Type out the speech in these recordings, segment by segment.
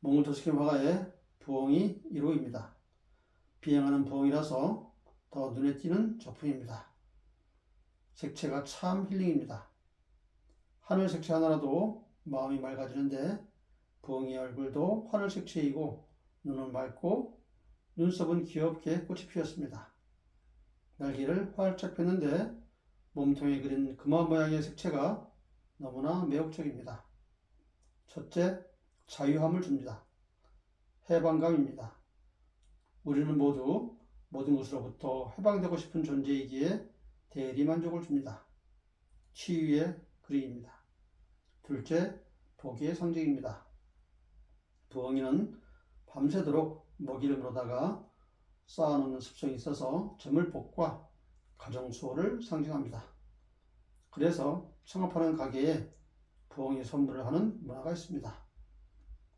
몽골토스킨 화가의 부엉이 1호입니다. 비행하는 부엉이라서 더 눈에 띄는 작품입니다. 색채가 참 힐링입니다. 하늘 색채 하나라도 마음이 맑아지는데 부엉이 얼굴도 하늘 색채이고 눈은 맑고 눈썹은 귀엽게 꽃이 피었습니다. 날개를 활짝 폈는데 몸통에 그린 금화 모양의 색채가 너무나 매혹적입니다. 첫째, 자유함을 줍니다. 해방감입니다. 우리는 모두 모든 것으로부터 해방되고 싶은 존재이기에 대리 만족을 줍니다. 치유의 그림입니다. 둘째, 복의 상징입니다. 부엉이는 밤새도록 먹이를 물어다가 쌓아놓는 습성이 있어서 재물 복과 가정 수호를 상징합니다. 그래서 창업하는 가게에 부엉이 선물을 하는 문화가 있습니다.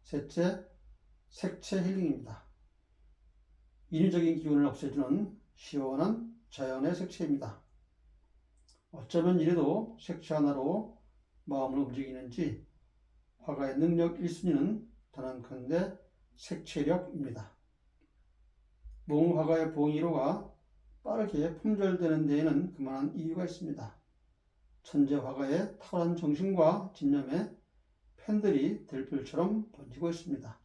셋째, 색채 힐링입니다. 인위적인 기운을 없애주는 시원한 자연의 색채입니다. 어쩌면 이래도 색채 하나로 마음을 움직이는지 화가의 능력 1순위는 단언컨대 색채력입니다. 몽화가의 부엉이로가 빠르게 품절되는 데에는 그만한 이유가 있습니다. 천재 화가의 탁월한 정신과 집념에 팬들이 들불처럼 번지고 있습니다.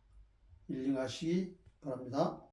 힐링하시기 바랍니다.